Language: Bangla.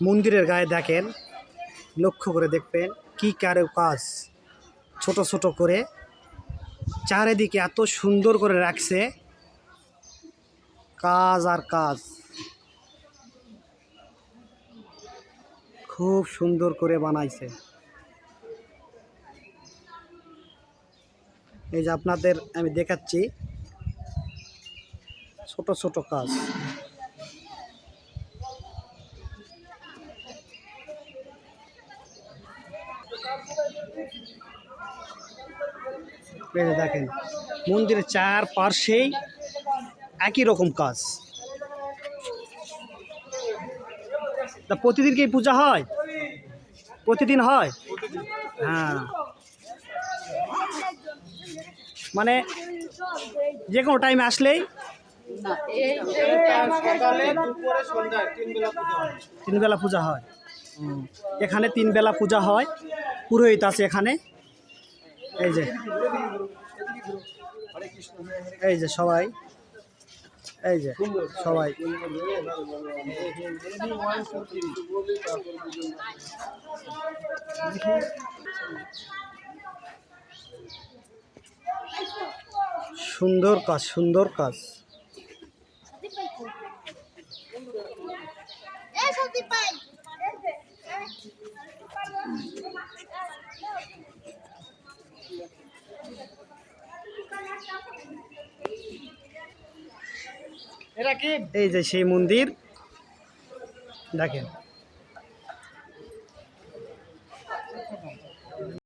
মন্দিরের গায়ে দেখেন, লক্ষ্য করে দেখবেন কি কারও কাজ ছোট ছোট করে চারিদিকে এত সুন্দর করে রাখছে। কাজ আর কাজ। খুব সুন্দর করে বানাইছে। এই যে আপনাদের আমি দেখাচ্ছি ছোট ছোট কাজ। দেখেন মন্দিরের চার পার্শ্বেই একই রকম কাজ। তা প্রতিদিন কি পূজা হয়? প্রতিদিন হয়? হ্যাঁ। মানে যে কোনো টাইমে আসলেই তিন বেলা পূজা হয়। এখানে তিন বেলা পূজা হয়। পুরোহিত আছে এখানে। এই যে। এই যে সবাই। এই যে সবাই। সুন্দর কাজ সুন্দর কাজ। এই এই যে সেই মন্দির। দেখেন।